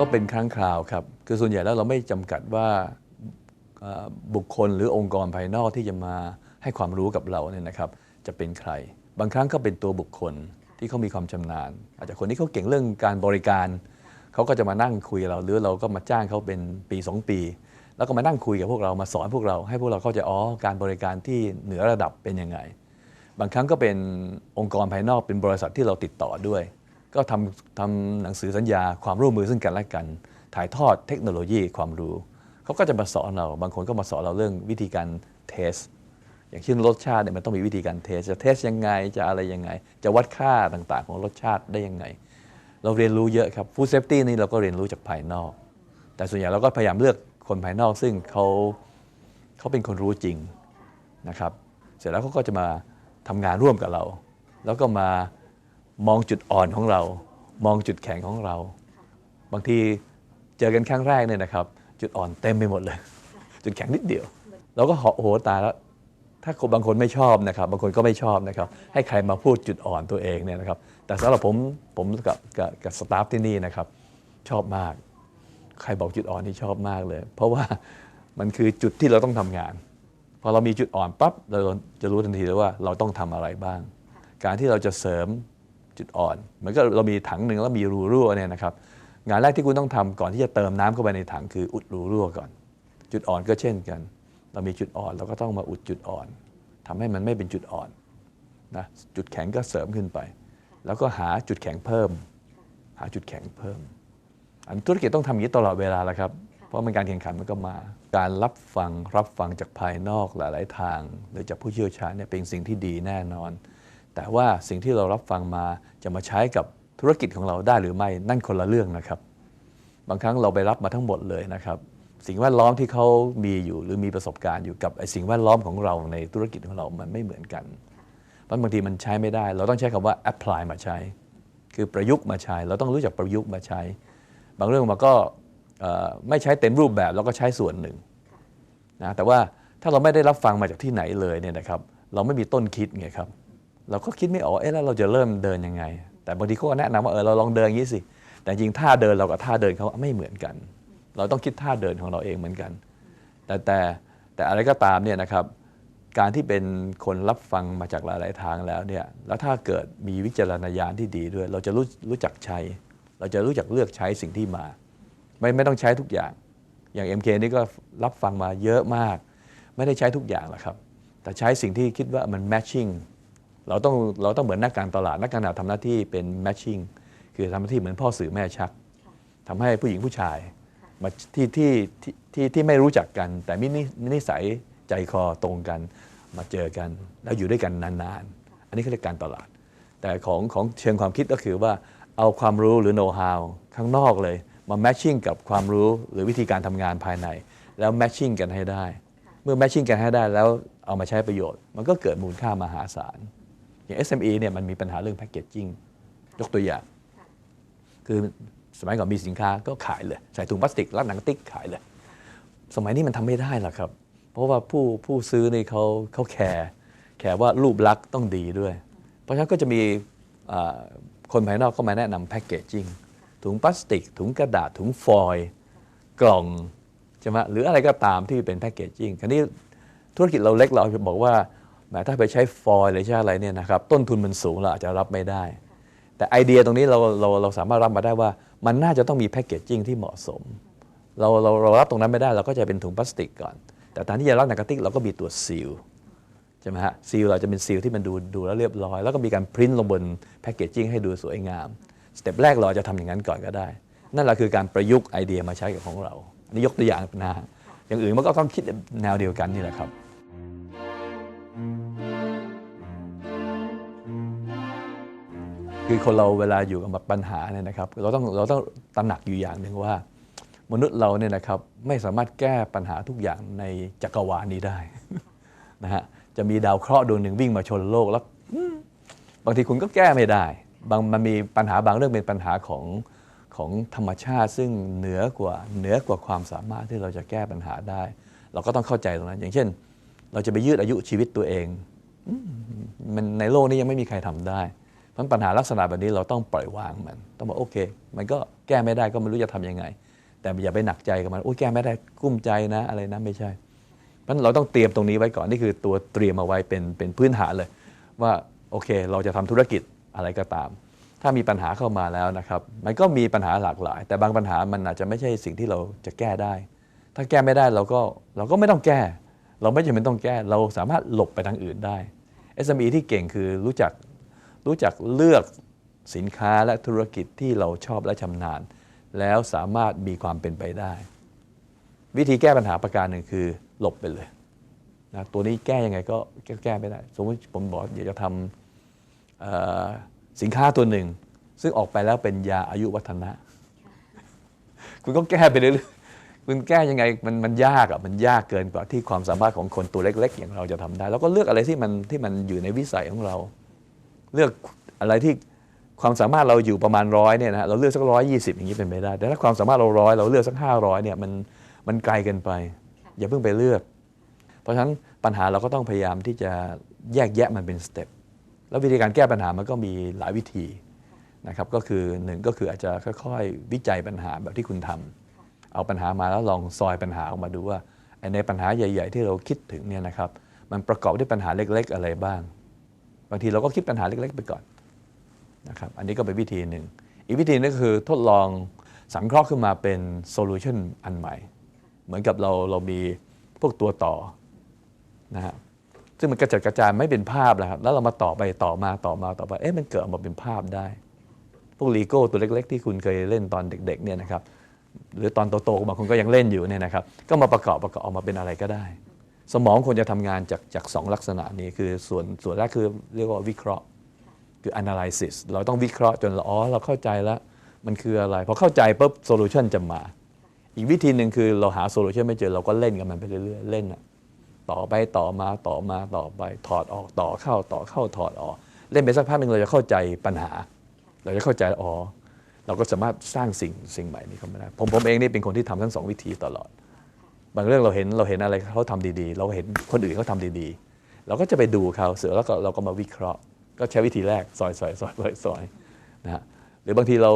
ก็เป็นครั้งคราวครับ คือส่วนใหญ่แล้วเราไม่จำกัดว่าเอ่อบุคคลหรือองค์กรภายนอกที่จะมาให้ความรู้กับเราเนี่ยนะครับ จะเป็นใคร บางครั้งก็เป็นตัวบุคคลที่เขามีความชำนาญ อาจจะคนที่เขาเก่งเรื่องการบริการ เขาก็จะมานั่งคุยกับเรา หรือเราก็มาจ้างเขาเป็นปี 2 ปี แล้วก็มานั่งคุยกับพวกเรามาสอนพวกเรา ให้พวกเราเข้าใจอ๋อการบริการที่เหนือระดับเป็นยังไง บางครั้งก็เป็นองค์กรภายนอกเป็นบริษัทที่เราติดต่อด้วย ก็ทำทำหนังสือสัญญาความร่วมมือซึ่งกันและกัน ถ่ายทอดเทคโนโลยีความรู้เขาก็จะมาสอนเรา บางคนก็มาสอนเราเรื่องวิธีการเทส อย่างเช่นรสชาติเนี่ยมันต้องมีวิธีการเทส จะเทสยังไงจะอะไรยังไง จะวัดค่าต่างๆ ของรสชาติได้ยังไง เราเรียนรู้เยอะครับฟู้ดเซฟตี้นี่เราก็เรียนรู้จากภายนอก แต่ส่วนใหญ่เราก็พยายามเลือกคนภายนอกซึ่งเขาเขาเป็นคนรู้จริงนะครับ เสร็จแล้วเขาก็จะมาทำงานร่วมกับเรา แล้วก็มา มองจุดอ่อนของเรา มองจุดแข็งของเรา บางทีเจอกันครั้งแรกเนี่ยนะครับ จุดอ่อนเต็มไปหมดเลย จุดแข็งนิดเดียว เราก็เหาะโอ้โหตายแล้ว ถ้าคนบางคนไม่ชอบนะครับ บางคนก็ไม่ชอบนะครับ ให้ใครมาพูดจุดอ่อนตัวเองเนี่ยนะครับ แต่สำหรับผมผมกับกับกับสตาฟที่นี่นะครับ ชอบมาก ใครบอกจุดอ่อนที่ชอบมากเลย เพราะว่ามันคือจุดที่เราต้องทำงานพอเรามีจุดอ่อนปั๊บเราจะรู้ทันทีเลยว่าเราต้องทำอะไรบ้าง การที่เราจะเสริม จุดอ่อน เหมือนกับเรามีถังหนึ่งแล้วมีรูรั่วเนี่ยนะครับงานแรกที่คุณต้องทำก่อนที่จะเติมน้ำเข้าไปในถังคืออุดรูรั่วก่อน จุดอ่อนก็เช่นกัน เรามีจุดอ่อนเราก็ต้องมาอุดจุดอ่อนทำให้มันไม่เป็นจุดอ่อนนะจุดแข็งก็เสริมขึ้นไป แล้วก็หาจุดแข็งเพิ่ม หาจุดแข็งเพิ่ม อันธุรกิจต้องทำอย่างนี้ตลอดเวลาแหละครับเพราะมันการแข่งขันมันก็มา การรับฟังรับฟังจากภายนอกหลาย ๆ ทางหรือจากผู้เชี่ยวชาญเนี่ยเป็นสิ่งที่ดีแน่นอน แต่ว่าสิ่งที่เรารับฟังมาจะมาใช้กับธุรกิจของเราได้หรือไม่นั่นคนละเรื่องนะครับ บางครั้งเราไปรับมาทั้งหมดเลยนะครับ สิ่งแวดล้อมที่เขามีอยู่หรือมีประสบการณ์อยู่กับสิ่งแวดล้อมของเราในธุรกิจของเรามันไม่เหมือนกันเพราะบางทีมันใช้ไม่ได้ เราต้องใช้คำว่า apply มาใช้ คือประยุกต์มาใช้ เราต้องรู้จักประยุกต์มาใช้ บางเรื่องมันก็ไม่ใช้เต็มรูปแบบเราก็ใช้ส่วนหนึ่งนะแต่ว่าถ้าเราไม่ได้รับฟังมาจากที่ไหนเลยเนี่ยนะครับ เราไม่มีต้นคิดไงครับ เราก็คิดไม่ออกเอ๊ะแล้วเราจะเริ่มเดินยังไง แต่บางทีเขาก็แนะนำว่าเออเราลองเดินอย่างนี้สิ แต่จริงท่าเดินเรากับท่าเดินเขาไม่เหมือนกัน เราต้องคิดท่าเดินของเราเองเหมือนกัน แต่แต่แต่อะไรก็ตามเนี่ยนะครับการที่เป็นคนรับฟังมาจากหลาย ๆ ทางแล้วเนี่ยแล้วถ้าเกิดมีวิจารณญาณที่ดีด้วย เราจะรู้รู้จักใช้ เราจะรู้จักเลือกใช้สิ่งที่มา ไม่ไม่ต้องใช้ทุกอย่าง อย่าง MK นี่ก็รับฟังมาเยอะมาก ไม่ได้ใช้ทุกอย่างหรอกครับ แต่ใช้สิ่งที่คิดว่ามัน matching เราต้องเราต้องเหมือนนักการตลาดนักการตลาดทำหน้าที่เป็น matching คือทำหน้าที่เหมือนพ่อสื่อแม่ชักทำให้ผู้หญิงผู้ชายมาที่ที่ที่ที่ที่ไม่รู้จักกัน แต่มินิมินิสัยใจคอตรงกันมาเจอกัน แล้วอยู่ด้วยกันนานๆ อันนี้คือการตลาด แต่ของของเชิงความคิดก็คือว่าเอาความรู้หรือ know how ข้างนอกเลยมา matching กับความรู้หรือวิธีการทำงานภายใน แล้ว matching กันให้ได้ เมื่อ matching กันให้ได้แล้วเอามาใช้ประโยชน์ มันก็เกิดมูลค่ามหาศาล อย่าง SME เนี่ยมันมีปัญหาเรื่องแพ c เกจจิ้งยกตัวอย่าง คือสมัยก่อนมีสินค้าก็ขายเลย ใส่ถุงพลาสติกรัดหนังติ๊กขายเลย สมัยนี้มันทำไม่ได้หรอกครับ เพราะว่าผู้ผู้ซื้อนี่เขาเขาแคร์แคร์ว่ารูปลักษณ์ต้องดีด้วย เพราะฉะนั้นก็จะมีอ่าคนภายนอกเข้ามาแนะนำแพ c เกจจิ้งถุงพลาสติก ถุงกระดาษถุงฟอยล์กล่องใช่ไหมหรืออะไรก็ตามที่เป็นแพ c เกจจิ้งคราวนี้ธุรกิจเราเล็กเราจะบอกว่า ถ้าไปใช้ฟอยล์หรือใช้อะไรเนี่ยนะครับต้นทุนมันสูงเราอาจจะรับไม่ได้ แต่ไอเดียตรงนี้เราเราเราสามารถรับมาได้ว่า มันน่าจะต้องมีแพ c เกจจิ้งที่เหมาะสม เราเราเรารับตรงนั้นไม่ได้เราก็จะเป็นถุงพลาสติกก่อน แต่ตอนที่จะรับหนังกระติกเราก็มีตัวซีลใช่ไหมฮะซีลเราจะเป็นซีลที่มันดูดูแล้วเรียบร้อย แล้วก็มีการพิมพ์ลงบนแพ c เกจจิ้งให้ดูสวยงามสเต็ปแรกเราจะทำอย่างนั้นก่อนก็ได้ นั่นแหละคือการประยุกต์ไอเดียมาใช้กับของเราอันนี้ยกตัวอย่างนะฮะอย่างอื่นมันก็ต้องคิดแนวเดียวกันนี่แหละครับ คือคนเราเวลาอยู่กับปัญหาเนี่ยนะครับเราต้องเราต้องตระหนักอยู่อย่างหนึ่งว่า มนุษย์เราเนี่ยนะครับไม่สามารถแก้ปัญหาทุกอย่างในจักรวาลนี้ได้นะฮะจะมีดาวเคราะห์ดวงหนึ่งวิ่งมาชนโลกแล้วบางทีคุณก็แก้ไม่ได้ บางมันมีปัญหาบางเรื่องเป็นปัญหาของของธรรมชาติ ซึ่งเหนือกว่าเหนือกว่าความสามารถที่เราจะแก้ปัญหาได้ เราก็ต้องเข้าใจตรงนั้น อย่างเช่น เราจะไปยืดอายุชีวิตตัวเองมันในโลกนี้ยังไม่มีใครทำได้ เพราะมันปัญหาลักษณะแบบนี้เราต้องปล่อยวางมัน ต้องบอกโอเค มันก็แก้ไม่ได้ก็ไม่รู้จะทำยังไง แต่อย่าไปหนักใจกับมันโอ้ยแก้ไม่ได้กุ้มใจนะอะไรนะไม่ใช่เพราะฉะนั้นเราต้องเตรียมตรงนี้ไว้ก่อนนี่คือตัวเตรียมเอาไว้เป็นเป็นพื้นฐานเลย ว่าโอเค เราจะทำธุรกิจอะไรก็ตาม ถ้ามีปัญหาเข้ามาแล้วนะครับมันก็มีปัญหาหลากหลาย แต่บางปัญหามันอาจจะไม่ใช่สิ่งที่เราจะแก้ได้ ถ้าแก้ไม่ได้เราก็เราก็ไม่ต้องแก้ เราไม่จำเป็นต้องแก้ เราสามารถหลบไปทางอื่นได้ SME ที่เก่งคือรู้จัก รู้จักเลือกสินค้าและธุรกิจที่เราชอบและชำนาญ แล้วสามารถมีความเป็นไปได้ วิธีแก้ปัญหาประการหนึ่งคือ หลบไปเลยนะตัวนี้แก้ยังไงก็แก้ไม่ได้ สมมติผมบอกอยากจะทำสินค้าตัวหนึ่ง ซึ่งออกไปแล้วเป็นยาอายุวัฒนะ คุณก็แก้ไปเรื่อยคุณแก้ยังไงมันมันยากอะมันยากเกินกว่าที่ความสามารถของคนตัวเล็ก ๆ อย่างเราจะทำได้ แล้วก็เลือกอะไรที่มันที่มันอยู่ในวิสัยของเรา เลือกอะไรที่ความสามารถเราอยู่ประมาณร้อยเนี่ยนะฮะเราเลือกสักร้อยยี่สิบอย่างนี้เป็นไปได้ แต่ถ้าความสามารถเราร้อยเราเลือกสักห้าร้อยเนี่ยมันมันไกลเกินไป อย่าเพิ่งไปเลือก เพราะฉะนั้นปัญหาเราก็ต้องพยายามที่จะแยกแยะมันเป็นสเต็ปแล้ววิธีการแก้ปัญหามันก็มีหลายวิธีนะครับก็คือหนึ่งก็คืออาจจะค่อยๆ วิจัยปัญหาแบบที่คุณทำเอาปัญหามาแล้วลองซอยปัญหาออกมาดูว่าไอ้ในปัญหาใหญ่ ๆ ที่เราคิดถึงเนี่ยนะครับมันประกอบด้วยปัญหาเล็ก ๆ อะไรบ้าง บางทีเราก็คิดปัญหาเล็กๆไปก่อนนะครับอันนี้ก็เป็นวิธีหนึ่ง อีกวิธีนึงก็คือทดลองสังเคราะห์ขึ้นมาเป็นโซลูชันอันใหม่ เหมือนกับเราเรามีพวกตัวต่อนะฮะซึ่งมันกระจัดกระจายไม่เป็นภาพแล้วครับ แล้วเรามาต่อไปต่อมาต่อมาต่อไปเอ๊ะมันเกิดออกมาเป็นภาพได้ พวกลีโก้ตัวเล็ก ๆ ที่คุณเคยเล่นตอนเด็กๆเนี่ยนะครับหรือตอนโตๆบางคนก็ยังเล่นอยู่เนี่ยนะครับ ก็มาประกอบประกอบออกมาเป็นอะไรก็ได้ สมองควรจะทำงานจากจากสองลักษณะนี้คือส่วนส่วนแรกคือเรียกว่าวิเคราะห์ คือ analysis เราต้องวิเคราะห์จนเราอ๋อเราเข้าใจแล้วมันคืออะไรพอเข้าใจปุ๊บโซลูชันจะมา อีกวิธีหนึ่งคือเราหาโซลูชันไม่เจอเราก็เล่นกับมันไปเรื่อยๆเล่นอะต่อไปต่อมาต่อมาต่อไปถอดออกต่อเข้าต่อเข้าถอดออก เล่นไปสักพักหนึ่งเราจะเข้าใจปัญหา เราจะเข้าใจอ๋อเราก็สามารถสร้างสิ่งสิ่งใหม่นี้เข้ามาได้ผมผมเองนี่เป็นคนที่ทำทั้งสองวิธีตลอด บางเรื่องเราเห็นเราเห็นอะไรเขาทำดีๆ เราเห็นคนอื่นเขาทำดีๆ เราก็จะไปดูเขาเสร็จแล้วก็เราก็มาวิเคราะห์ ก็ใช้วิธีแรกซอยซอยซอยซอยซอยนะฮะหรือบางทีเรา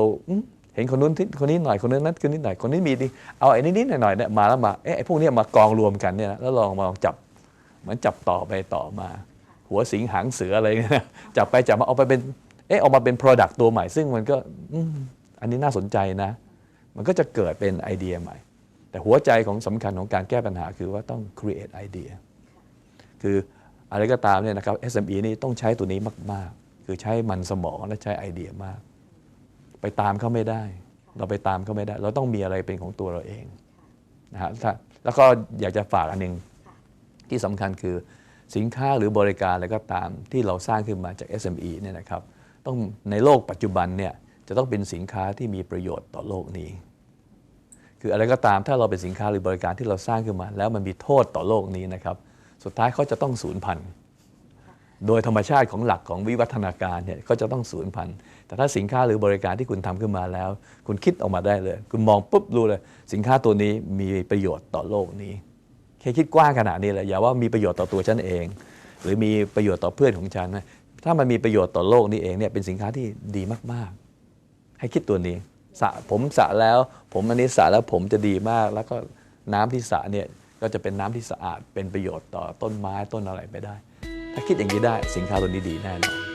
เห็นคนนู้นคนนี้หน่อยคนนั้นนั้นคนนี้หน่อยคนนี้มีดีเอาไอ้นิดๆหน่อยๆเนี่ยมาแล้วมาเอ๊ะไอ้พวกนี้มากองรวมกันเนี่ยแล้วลองมาลองจับเหมือนจับต่อไปต่อมา หัวสิงหางเสืออะไรเงี้ยจับไปจับมาเอาไปเป็นเอ๊ะออกมาเป็น Product ตัวใหม่ ซึ่งมันก็อันนี้น่าสนใจนะ มันก็จะเกิดเป็นไอเดียใหม่ แต่หัวใจของสำคัญของการแก้ปัญหาคือว่าต้อง create idea คืออะไรก็ตามเนี่ยนะครับ SME นี่ต้องใช้ตัวนี้มาก ๆ คือใช้มันสมองและใช้ไอเดียมาก ไปตามเขาไม่ได้ เราไปตามเขาไม่ได้ เราต้องมีอะไรเป็นของตัวเราเองนะฮะแล้วก็อยากจะฝากอันหนึงที่สำคัญคือสินค้าหรือบริการอะไรก็ตามที่เราสร้างขึ้นมาจาก SME เนี่ยนะครับต้องในโลกปัจจุบันเนี่ยจะต้องเป็นสินค้าที่มีประโยชน์ต่อโลกนี้ คืออะไรก็ตามถ้าเราเป็นสินค้าหรือบริการที่เราสร้างขึ้นมา แล้วมันมีโทษต่อโลกนี้นะครับสุดท้ายเขาจะต้องสูญพันธุ์โดยธรรมชาติของหลักของวิวัฒนาการเนี่ยก็จะต้องสูญพันธุ์แต่ถ้าสินค้าหรือบริการที่คุณทำขึ้นมาแล้ว คุณคิดออกมาได้เลย คุณมองปุ๊บรู้เลย สินค้าตัวนี้มีประโยชน์ต่อโลกนี้ แค่คิดกว้างขนาดนี้เลยอย่าว่ามีประโยชน์ต่อตัวฉันเอง หรือมีประโยชน์ต่อเพื่อนของฉันนะถ้ามันมีประโยชน์ต่อโลกนี้เองเนี่ยเป็นสินค้าที่ดีมาก ๆ ให้คิดตัวนี้ สระผมสระแล้ว ผมอันนี้สระแล้วผมจะดีมาก แล้วก็น้ำที่สระเนี่ยก็จะเป็นน้ำที่สะอาดเป็นประโยชน์ต่อต้นไม้ต้นอะไรไปได้ ถ้าคิดอย่างนี้ได้สินค้าตัวนี้ดีแน่นอน